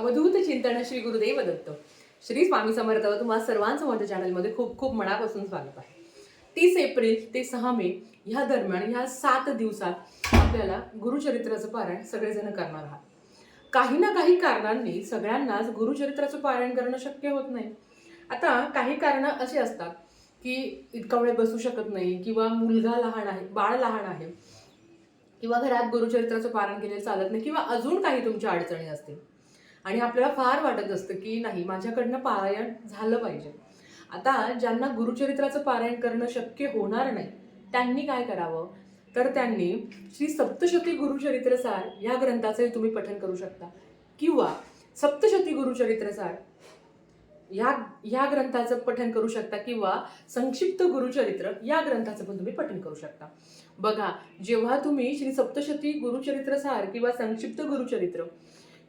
अवधूत चिंतन श्री गुरुदेव दत्त. श्री स्वामी समर्थ तुम्हाला सर्वांचं माझ्या चॅनलमध्ये खूप खूप मनापासून स्वागत आहे. तीस एप्रिल ते सहा मे ह्या दरम्यान ह्या सात दिवसात आपल्याला गुरुचरित्राचं पारायण सगळेजण करणार आहात. काही ना काही कारणांनी सगळ्यांनाच गुरुचरित्राचं पारायण करणं शक्य होत नाही. आता काही कारणं अशी असतात की इतका वेळ बसू शकत नाही किंवा मुलगा लहान आहे बाळ लहान आहे किंवा घरात गुरुचरित्राचं पारण केलेलं चालत नाही किंवा अजून काही तुमच्या अडचणी असतील. आणि आपल्याला फार वाटत असतं की नाही माझ्याकडनं पारायण झालं पाहिजे. आता ज्यांना गुरुचरित्राचं पारायण करणं शक्य होणार नाही त्यांनी काय करावं? तर त्यांनी श्री सप्तशती गुरुचरित्रसार या ग्रंथाचंही तुम्ही पठन करू शकता. किंवा सप्तशती गुरुचरित्रसार या या ग्रंथाचं पठन करू शकता किंवा संक्षिप्त गुरुचरित्र या ग्रंथाचं पण तुम्ही पठन करू शकता. बघा जेव्हा तुम्ही श्री सप्तशती गुरुचरित्रसार किंवा संक्षिप्त गुरुचरित्र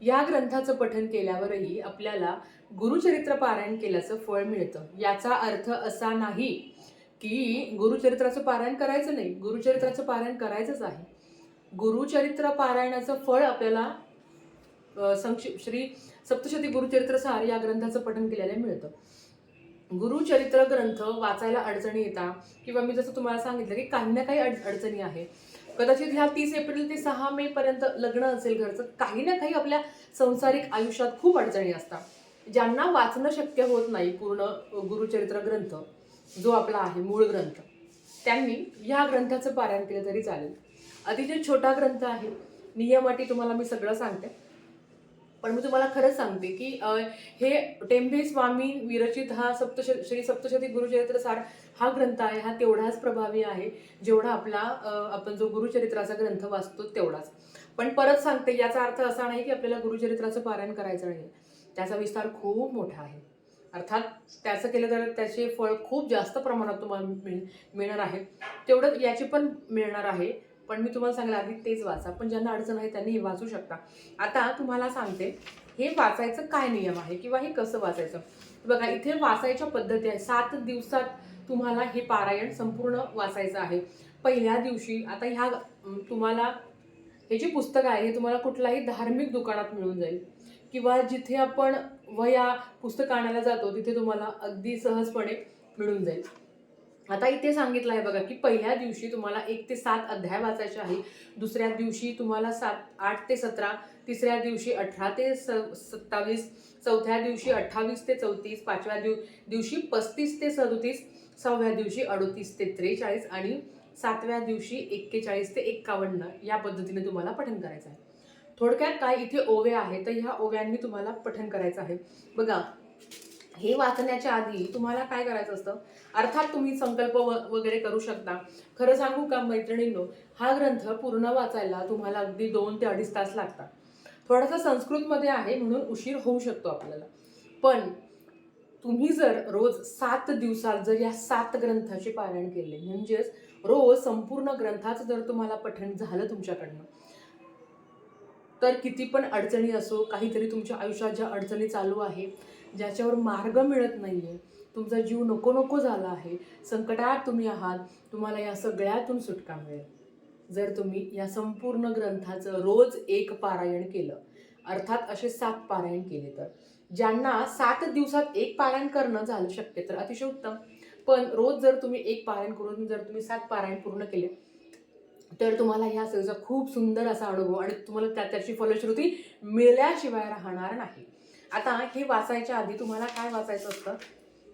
या ग्रंथाचं पठन केल्यावरही आपल्याला गुरुचरित्र पारायण केल्याचं फळ मिळतं. याचा अर्थ असा नाही की गुरुचरित्राचं पारायण करायचं नाही. गुरुचरित्राचं पारायण करायचंच आहे. गुरुचरित्र पारायणाचं फळ आपल्याला संक्षिप श्री सप्तशती गुरुचरित्र सार या ग्रंथाचं पठन केल्याला मिळतं. गुरुचरित्र ग्रंथ वाचायला अडचणी येतात. किंवा मी जसं तुम्हाला सांगितलं की काही ना काही अड अडचणी आहे. कदाचित ह्या तीस एप्रिल ते सहा मे पर्यंत लग्न असेल घरचं काही ना काही आपल्या संसारिक आयुष्यात खूप अडचणी असतात. ज्यांना वाचणं शक्य होत नाही पूर्ण गुरुचरित्र ग्रंथ जो आपला आहे मूळ ग्रंथ त्यांनी ह्या ग्रंथाचं पारायण केलं तरी चालेल. अतिशय छोटा ग्रंथ आहे. नियम अटी तुम्हाला मी सगळं सांगते. पण मी तुम्हाला खरंच सांगते की हे टेंभे स्वामी विरचित हा सप्तश श्री सप्तशती गुरुचरित्र सार हा ग्रंथ आहे हा तेवढाच प्रभावी आहे जेवढा आपला आपण जो गुरुचरित्राचा ग्रंथ वाचतो तेवढाच. पण परत सांगते याचा अर्थ असा नाही की आपल्याला गुरुचरित्राचं पारायण करायचं नाही. त्याचा विस्तार खूप मोठा आहे. अर्थात त्याचं केलं तर त्याचे फळ खूप जास्त प्रमाणात तुम्हाला मिळ मिळणार आहे. तेवढं याची पण मिळणार आहे. पण मी तुम्हाला सांगेल आधी तेच वाचा. पण ज्यांना अडचण आहे त्यांनी हे वाचू शकता. आता तुम्हाला सांगते हे वाचायचं काय नियम आहे किंवा हे कसं वाचायचं? बघा इथे वाचायच्या पद्धती आहे सात दिवसात तुम्हाला हे पारायण संपूर्ण वाचायचं आहे. पहिल्या दिवशी आता ह्या तुम्हाला हे जे पुस्तक आहे हे तुम्हाला कुठल्याही धार्मिक दुकानात मिळून जाईल. किंवा जिथे आपण वया पुस्तक आणायला जातो तिथे तुम्हाला अगदी सहजपणे मिळून जाईल. आता इथे सांगितलं आहे बघा की पहिल्या दिवशी तुम्हाला एक ते सात अध्याय वाचायचे आहे. दुसऱ्या दिवशी तुम्हाला सात आठ ते सतरा तिसऱ्या दिवशी अठरा ते स सत्तावीस चौथ्या दिवशी अठ्ठावीस ते चौतीस पाचव्या दिव दिवशी पस्तीस ते सदोतीस सहाव्या दिवशी अडोतीस ते त्रेचाळीस आणि सातव्या दिवशी एक्केचाळीस ते एक्कावन्न या पद्धतीने तुम्हाला पठन करायचं आहे. थोडक्यात काय इथे ओव्या आहे तर ह्या ओव्यांनी तुम्हाला पठन करायचं आहे. बघा हे वाचण्याच्या आधी तुम्हाला काय करायचं असतं? अर्थात तुम्ही संकल्प वगैरे करू शकता. खरं सांगू का मैत्रिणींनो हा ग्रंथ पूर्ण वाचायला तुम्हाला अगदी दोन ते अडीच तास लागतात. थोडासा संस्कृतमध्ये आहे म्हणून उशीर होऊ शकतो आपल्याला. पण तुम्ही जर रोज सात दिवसात जर या सात ग्रंथाचे पारायण केले म्हणजेच रोज संपूर्ण ग्रंथाचं जर तुम्हाला पठण झालं तुमच्याकडनं तर किती पण अडचणी असो काहीतरी तुमच्या आयुष्यात ज्या अडचणी चालू आहे ज्याच्यावर मार्ग मिळत नाही आहे तुमचा जीव नको नको झाला आहे. संकटात तुम्ही आहात. तुम्हाला या सगळ्यातून सुटका मिळेल. जर तुम्ही या संपूर्ण ग्रंथाचं रोज एक पारायण केलं अर्थात असे सात पारायण केले तर ज्यांना सात दिवसात एक पारायण करणं झालं शक्य तर अतिशय उत्तम. पण रोज जर तुम्ही एक पारायण करून जर तुम्ही सात पारायण पूर्ण केले तर तुम्हाला ह्या सगळ्याचा खूप सुंदर असा अनुभव आणि तुम्हाला त्या त्याची फलश्रुती मिळल्याशिवाय राहणार नाही. आता हे वाचायच्या आधी तुम्हाला काय वाचायचं असतं?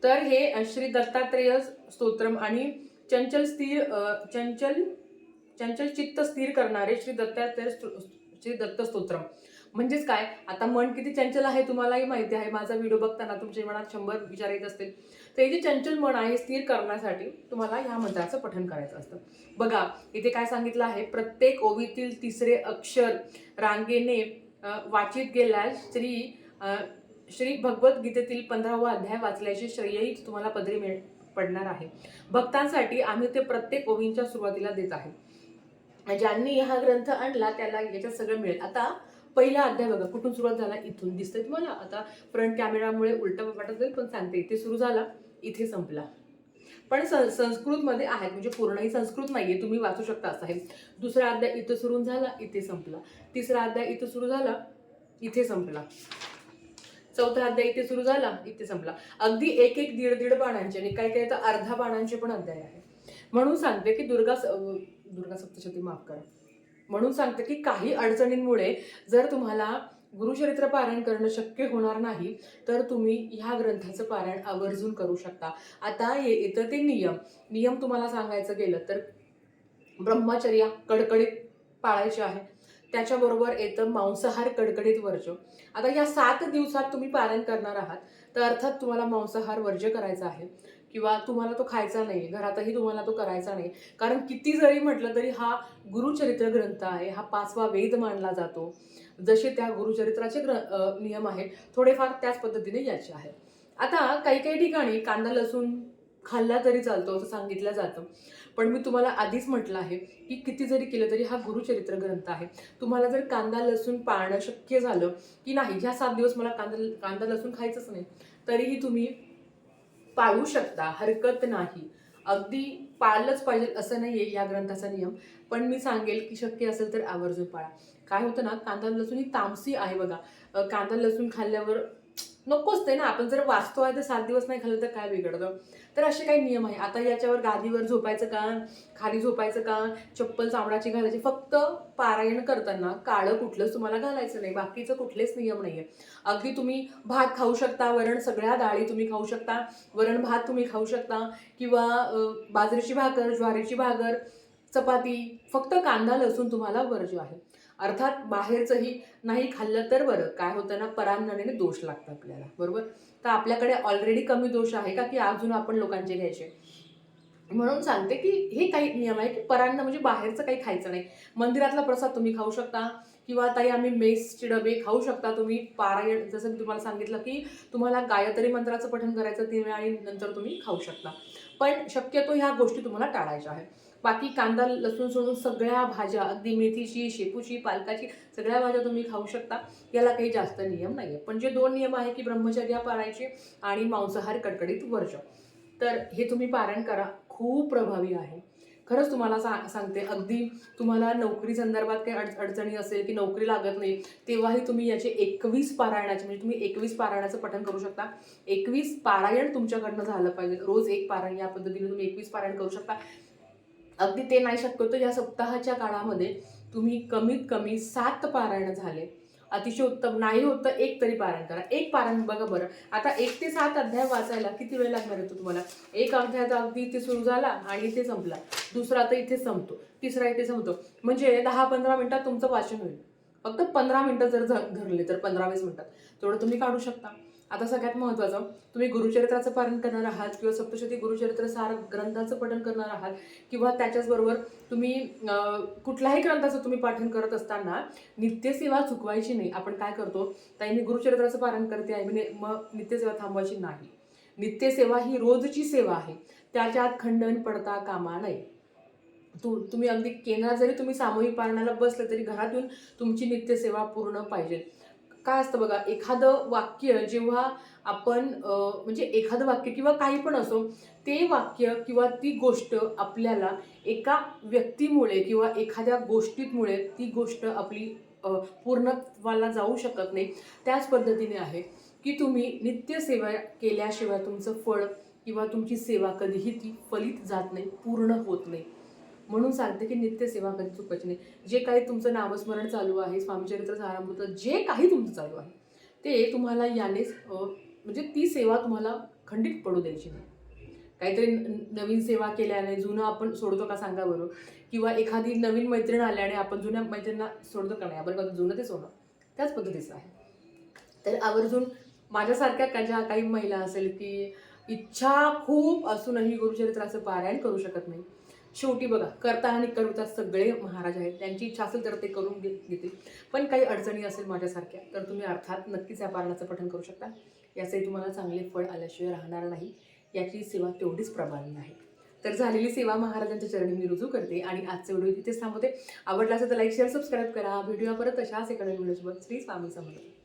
तर हे श्री दत्तात्रेय स्तोत्रम आणि चंचल स्थिर चंचल चंचल चित्त स्थिर करणारे श्री दत्तात्रेय स्तो- श्री दत्त स्तोत्रम. म्हणजेच काय? आता मन किती चंचल आहे तुम्हालाही माहिती आहे. माझा व्हिडिओ बघताना तुमच्या मनात शंभर विचार येत असतील. तर हे जे चंचल मन आहे स्थिर करण्यासाठी तुम्हाला ह्या मंत्राचं पठण करायचं असतं. बघा इथे काय सांगितलं आहे? प्रत्येक ओवीतील तिसरे अक्षर रांगेने वाचित गेल्यास श्री श्री भगवद्गीतेतील पंधरावा अध्याय वाचल्याचे श्रेयही तुम्हाला पदरी मिळ पडणार आहे. भक्तांसाठी आम्ही ते प्रत्येक ओवींच्या सुरुवातीला देत आहे. ज्यांनी हा ग्रंथ आणला त्याला याच्यात सगळं मिळेल. आता पहिला अध्याय बघा कुठून सुरुवात झाला? इथून. दिसतंय तुम्हाला? आता फ्रंट कॅमेरामुळे उलट वाटत जाईल पण सांगते. इथे सुरू झाला इथे संपला. पण सं संस्कृतमध्ये आहेत म्हणजे पूर्णही संस्कृत नाही आहे तुम्ही वाचू शकता असं आहे. दुसरा अध्याय इथं सुरू झाला इथे संपला. तिसरा अध्याय इथं सुरू झाला इथे संपला. चौथा अध्याय इथे सुरू झाला इथे संपला. अगदी एक एक दीड दीड पानांचे आणि काही काही तर अर्धा पानांचे पण अध्याय आहे. म्हणून सांगते की दुर्गा स- दुर्गा सप्तशती माफ करा. म्हणून सांगते की काही अडचणींमुळे जर तुम्हाला गुरुचरित्र पारायण करणं शक्य होणार नाही तर तुम्ही ह्या ग्रंथाचं पारायण आवर्जून करू शकता. आता ये- येतं ते नियम. नियम तुम्हाला सांगायचं गेलं तर ब्रह्मचर्या कडकडीत पाळायचे आहे. त्याच्याबरोबर येतं मांसाहार कडकडीत वर्ज्य. आता या सात दिवसात तुम्ही पालन करणार आहात तर अर्थात तुम्हाला मांसाहार वर्ज्य करायचा आहे किंवा तुम्हाला तो खायचा नाही घरातही तुम्हाला तो करायचा नाही. कारण किती जरी म्हटलं तरी हा गुरुचरित्र ग्रंथ आहे हा पाचवा वेद मानला जातो. जसे त्या गुरुचरित्राचे ग्र नियम आहेत थोडेफार त्याच पद्धतीने याचे आहेत. आता काही काही ठिकाणी कांदा लसूण खाल्ला तरी चालतो असं सांगितलं जातं. पण मी तुम्हाला आधीच म्हटलं आहे की किती जरी केलं तरी हा गुरुचरित्र ग्रंथ आहे. तुम्हाला जर कांदा लसूण पाळणं शक्य झालं की नाही ह्या सात दिवस मला कांदा कांदा लसूण खायचंच नाही तरीही तुम्ही पाळू शकता. हरकत नाही. अगदी पाळलंच पाहिजे असं नाही आहे या ग्रंथाचा नियम. पण मी सांगेल की शक्य असेल तर आवर्जून पाळा. काय होतं ना कांदा लसूण ही तामसी आहे बघा. कांदा लसूण खाल्ल्यावर नकोच ते ना आपण जर वाचतो आहे तर सात दिवस नाही खाल्लं तर काय बिघडतं? तर असे काही नियम आहे. आता याच्यावर गादीवर झोपायचं का? खाली झोपायचं का? चप्पल चामडाची घालायची. फक्त पारायण करताना काळं कुठलंच तुम्हाला घालायचं नाही. बाकीचं कुठलेच नियम नाही आहे अगदी तुम्ही भात खाऊ शकता वरण सगळ्या डाळी तुम्ही खाऊ शकता वरण भात तुम्ही खाऊ शकता किंवा बाजरीची भाकर ज्वारीची भाकर चपाती फक्त कांदा लसूण तुम्हाला वर्ज्य आहे. अर्थात बाहेरचंही नाही खाल्लं तर बरं. काय होतं ना परांनने दोष लागतं आपल्याला. बरोबर? तर आपल्याकडे ऑलरेडी कमी दोष आहे का की अजून आपण लोकांचे घ्यायचे? म्हणून सांगते की हे काही नियम आहे की परांना म्हणजे बाहेरचं काही खायचं नाही. मंदिरातला प्रसाद तुम्ही खाऊ शकता किंवा ताई आम्ही मेसचे डबे खाऊ शकता तुम्ही. पारायण जसं मी तुम्हाला सांगितलं की तुम्हाला गायत्री मंत्राचं पठण करायचं ते वेळ आणि नंतर तुम्ही खाऊ शकता. पण शक्यतो ह्या गोष्टी तुम्हाला टाळायच्या आहेत. बाकी कांदा लसूण सोडून सगळ्या भाज्या अगदी मेथीची शेपूची पालकाची सगळ्या भाज्या तुम्ही खाऊ शकता. याला काही जास्त नियम नाही आहे पण जे दोन नियम आहे की ब्रह्मचर्या पाळायचे आणि मांसाहार कडकडीत वर्ज तर हे तुम्ही पारायण करा. खूप प्रभावी आहे. खरंच तुम्हाला सा सांगते अगदी तुम्हाला नोकरी संदर्भात काही अड अडचणी असेल की नोकरी लागत नाही तेव्हाही तुम्ही याचे एकवीस पारायणाचे म्हणजे तुम्ही एकवीस पारायणाचं पठण करू शकता. एकवीस पारायण तुमच्याकडनं झालं पाहिजे. रोज एक पारायण या पद्धतीने तुम्ही एकवीस पारायण करू शकता. अगदी ते नाही शक्यतो होतं. या सप्ताहाच्या काळामध्ये तुम्ही कमीत कमी सात पारायण झाले. अतिशय उत्तम. नाही होत तर एक तरी पारायण करा. एक पारायण बघा बरं. आता एक ते सात अध्याय वाचायला किती वेळ लागणार येतो तुम्हाला? एक अध्याय तर अगदी इथे सुरू झाला आणि इथे संपला. दुसरा तर इथे संपतो. तिसरा इथे संपतो. म्हणजे दहा पंधरा मिनिटात तुमचं वाचन होईल. फक्त पंधरा मिनिटं जर ध- धरले तर पंधरा वीस मिनिटात. तेवढं तुम्ही काढू शकता. आता सगळ्यात महत्त्वाचं तुम्ही गुरुचरित्राचं पालन करणार आहात किंवा सप्तशती गुरुचरित्र सार ग्रंथाचं पठण करणार आहात किंवा त्याच्याचबरोबर तुम्ही कुठल्याही ग्रंथाचं तुम्ही पाठन करत असताना नित्यसेवा चुकवायची नाही. आपण काय करतो ताई मी गुरुचरित्राचं पालन करते आहे मी मग नित्यसेवा थांबवायची नाही. नित्यसेवा ही रोजची सेवा आहे. त्याच्यात खंडन पडता कामा नये. तू तुम्ही अगदी केंद्रात जरी तुम्ही सामूहिक पारणाला बसलं तरी घरातून तुमची नित्यसेवा पूर्ण पाहिजे. काय असतं बघा एखादं वाक्य जेव्हा आपण म्हणजे एखादं वाक्य किंवा काही पण असो ते वाक्य किंवा ती गोष्ट आपल्याला एका व्यक्तीमुळे किंवा एखाद्या गोष्टीमुळे ती गोष्ट आपली पूर्णत्वाला जाऊ शकत नाही. त्याच पद्धतीने आहे की तुम्ही नित्यसेवा केल्याशिवाय तुमचं फळ किंवा तुमची सेवा कधीही ती फलित जात नाही पूर्ण होत नाही. म्हणून सांगते की नित्यसेवा कधी चुकायची नाही. जे काही तुमचं नामस्मरण चालू आहे स्वामीचरित्र सारामृत जे काही तुमचं चालू आहे ते तुम्हाला यानेच म्हणजे ती सेवा तुम्हाला खंडित पडू द्यायची नाही. काहीतरी न- नवीन सेवा केल्याने जुनं आपण सोडतो का सांगा बरं? किंवा एखादी नवीन मैत्रीण आल्याने आपण जुन्या मैत्रिणींना सोडतो का नाही? आपण जुनं ते सोडणं त्याच पद्धतीचं आहे. तर आवर्जून माझ्यासारख्या का ज्या काही महिला असेल की इच्छा खूप असूनही गुरुचरित्राचं पारायण करू शकत नाही शेवटी बघा करता आणि कविता सगळे महाराज आहेत. त्यांची इच्छा असेल तर ते करून घेतील. पण काही अडचणी असेल माझ्यासारख्या तर तुम्ही अर्थात नक्कीच या पारणाचं पठण करू शकता. याचंही तुम्हाला चांगले फळ आल्याशिवाय राहणार नाही. याची सेवा तेवढीच प्रभावी आहे. तर झालेली सेवा महाराजांच्या चरणी मी रुजू करते आणि आजचे व्हिडिओ तिथेच थांबवते. आवडला असेल तर लाईक शेअर सबस्क्राईब करा. व्हिडिओ परत तशाच एखाद्या व्हिडिओसोबत. श्री स्वामी समर्थ.